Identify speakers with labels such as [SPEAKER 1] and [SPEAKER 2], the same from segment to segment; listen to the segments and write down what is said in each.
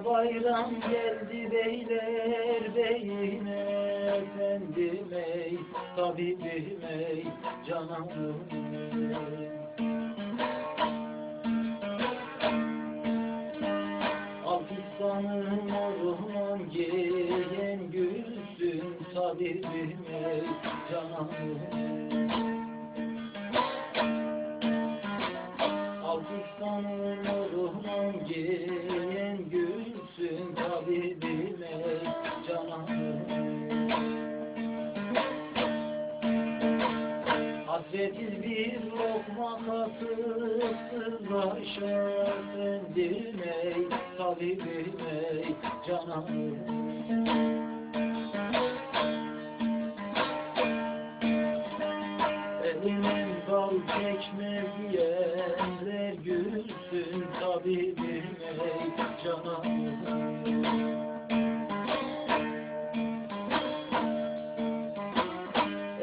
[SPEAKER 1] Bayram geldi beyler beyine Efendim ey tabibim ey cananım ey. Alkışlanın orman giyen gülsün tabibim ey cananım Alkışlanın orman giyen Hasretsiz bir lokma kasıp sızlaşa Efendim ey tabibim ey cananım Elimin bal çekmez yerler gülsün tabibim ey cananım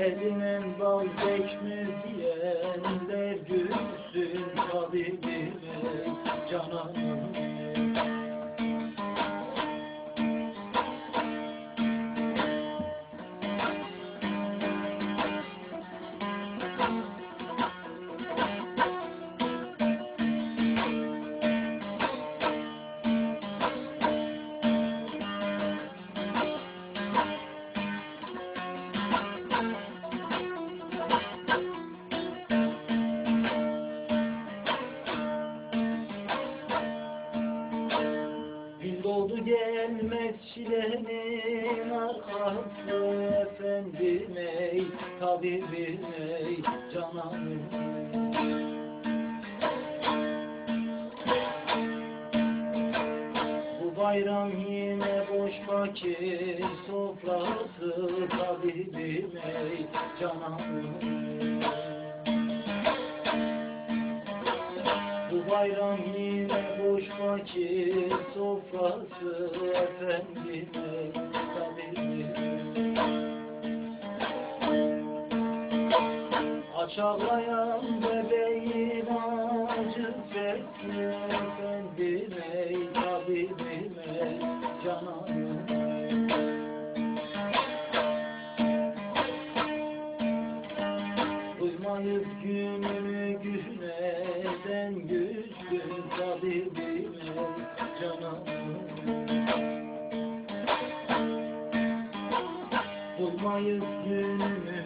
[SPEAKER 1] Elimin bal çekmez yerler gelmez çilenin arkası efendim ey tabibim ey cananım. Bu bayram yine boş fakir sofrası tabibim ey cananım. Bu bayram yine boş fakir sofrası efendim ey tabibim Aç ağlayan bebeğin acı sesli efendim Gününü güneşten güçlü tabibim ey cananım. Bulmayıp günümü